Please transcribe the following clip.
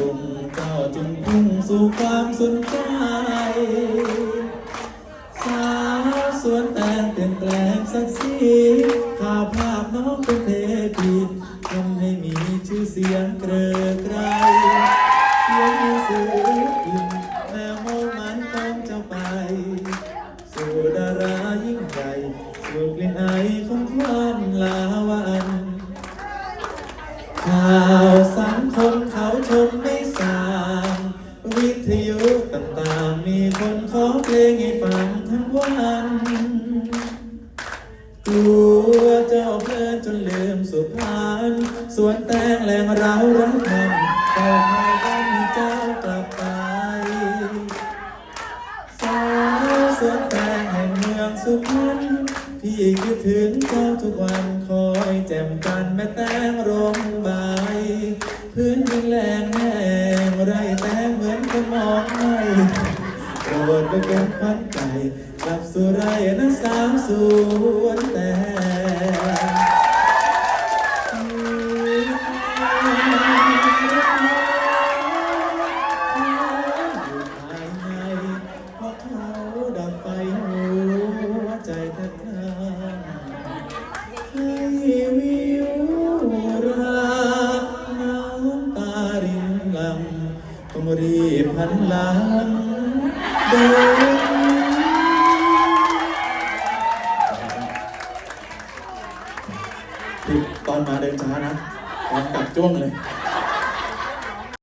รุงเจ้าจึงพุ่งสู่ความสนใจ สาวสวนแตงเปลี่ยนแปลงสักสีข่าวภาพน้องเป็นเทพีทำให้มีชื่อเสียงเกลือไกรเสียงมีสื่อพิมพ์แม่โม ต่างๆ มีคนขอเพลงให้ฟังทั้งวัน กลัวเจ้าเพลินจนลืมสุพรรณสวนแตงแหลงเรารักมันเฝ้าคอยวันเจ้ากลับไป สาวสวนแตงแห่งเมืองสุพรรณพี่คิดถึงเจ้าทุกวันคอยแจ่มกันแม่แตงร่มใบ พื้นดินแรงแห้ง ไรแตงเหมือนคนมองไม่โปรดไปเป็นควันใจกลับสู่ไรนะสาวสวนแตงอยู่ในเพราะเขาดับไฟหัวใจแทบทานให้ ต้องรีบหันหลังเดินตอนมาเดินช้านะตอนกลับจ้วงเลย